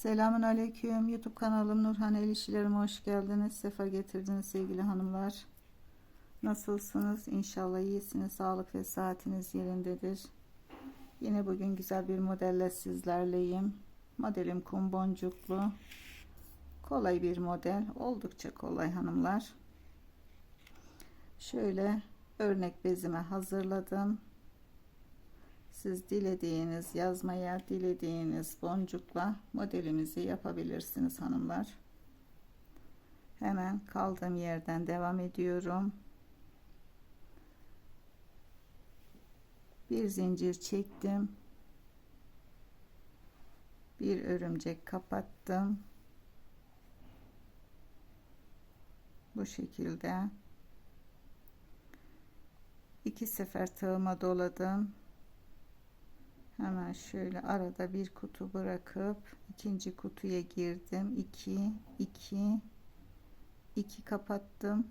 Selamun Aleyküm. YouTube kanalım Nurhan El hoş geldiniz. Sefa getirdiniz sevgili hanımlar. Nasılsınız? İnşallah iyisiniz. Sağlık ve saatiniz yerindedir. Yine bugün güzel bir modelle sizlerleyim. Modelim kum boncuklu. Kolay bir model. Oldukça kolay hanımlar. Şöyle örnek bezime hazırladım. Siz dilediğiniz yazmaya dilediğiniz boncukla modelimizi yapabilirsiniz hanımlar. Hemen kaldığım yerden devam ediyorum. Bir zincir çektim. Bir örümcek kapattım. Bu şekilde iki sefer tığıma doladım hemen şöyle arada bir kutu bırakıp ikinci kutuya girdim. 2 2 2 kapattım.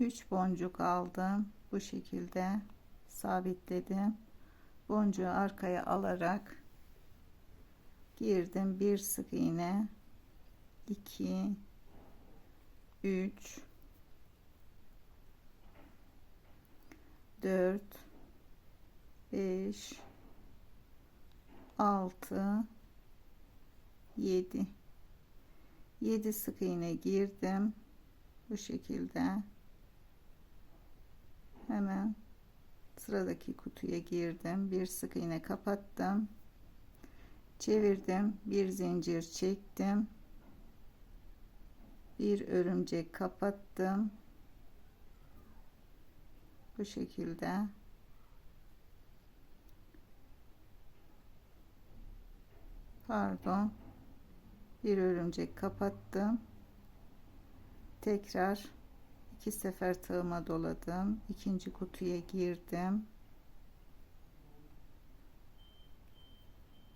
3 boncuk aldım. Bu şekilde sabitledim. Boncuğu arkaya alarak girdim. Bir sık iğne. 2 3 4 5 6 7 7 sık iğne girdim. Bu şekilde. Hemen sıradaki kutuya girdim. Bir sık iğne kapattım. Çevirdim. Bir zincir çektim. Bir örümcek kapattım. Bu şekilde pardon. Bir örümcek kapattım. Tekrar iki sefer tığıma doladım. İkinci kutuya girdim.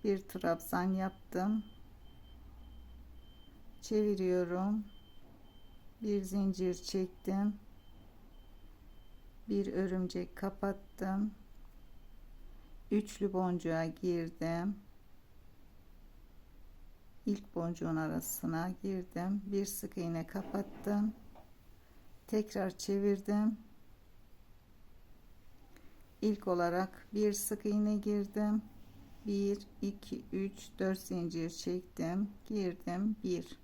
Bir trabzan yaptım. Çeviriyorum. Bir zincir çektim. Bir örümcek kapattım. Üçlü boncuğa girdim ilk boncuğun arasına girdim. Bir sık iğne kapattım. Tekrar çevirdim. İlk olarak bir sık iğne girdim. 1 2 3 4 zincir çektim. Girdim. 1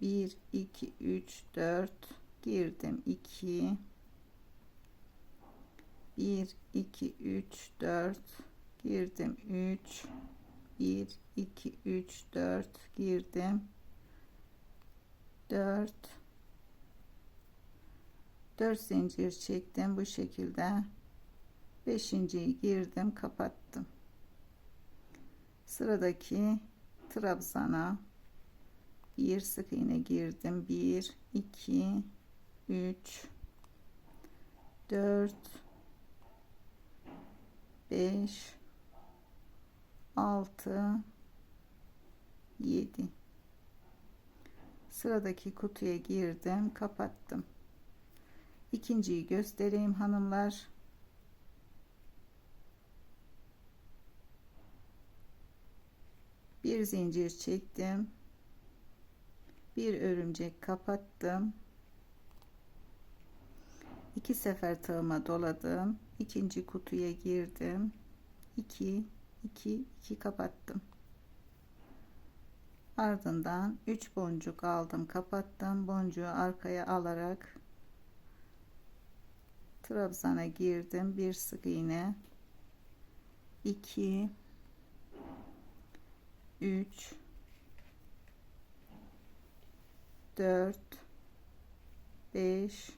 1 2 3 4 girdim. 2 1 2 3 4 girdim. 3 1 2 3 4 girdim. 4 4 zincir çektim bu şekilde. 5.yi girdim kapattım. Sıradaki trabzana bir sık iğne girdim. 1 2 3 4 5 6 7 sıradaki kutuya girdim kapattım. İkinciyi göstereyim hanımlar. Bir zincir çektim. Bir örümcek kapattım. İki sefer tığıma doladım. İkinci kutuya girdim. 2 2 2 kapattım. Ardından 3 boncuk aldım kapattım. Boncuğu arkaya alarak trabzana girdim. Bir sık iğne. 2 3 4 5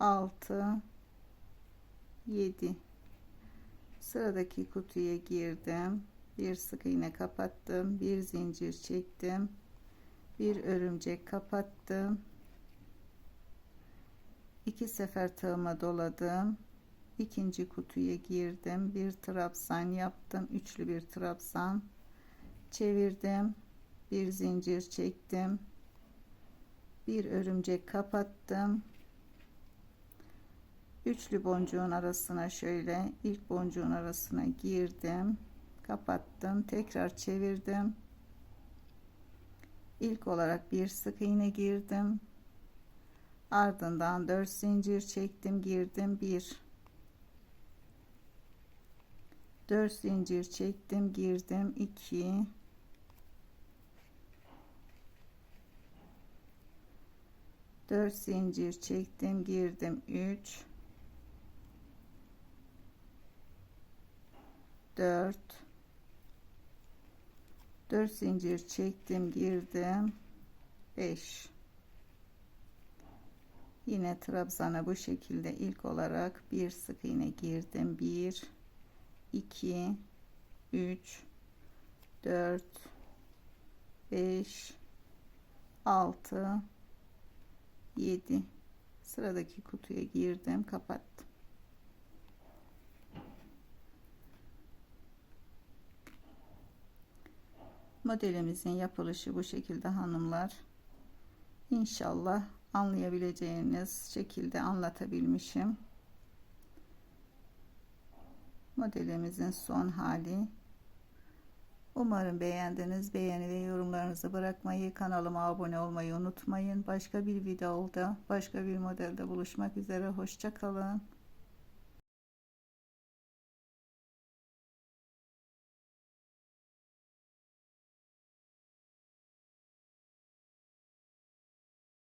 6 7 sıradaki kutuya girdim. Bir sık iğne kapattım bir zincir çektim bir örümcek kapattım. İki sefer tığıma doladım. İkinci kutuya girdim. Bir trabzan yaptım üçlü bir trabzan çevirdim. Bir zincir çektim. Bir örümcek kapattım üçlü boncuğun arasına şöyle ilk boncuğun arasına girdim kapattım tekrar çevirdim. İlk olarak bir sık iğne girdim. Ardından 4 zincir çektim girdim 1 4 zincir çektim girdim 2 4 zincir çektim girdim 3 4 4 zincir çektim girdim. 5 yine trabzana bu şekilde ilk olarak bir sık iğne girdim. 1 2 3 4 5 6 7 sıradaki kutuya girdim kapattım modelimizin yapılışı bu şekilde hanımlar İnşallah anlayabileceğiniz şekilde anlatabilmişim modelimizin son hali Umarım beğendiniz. Beğeni ve yorumlarınızı bırakmayı, kanalıma abone olmayı unutmayın. Başka bir videoda, başka bir modelde buluşmak üzere. Hoşçakalın.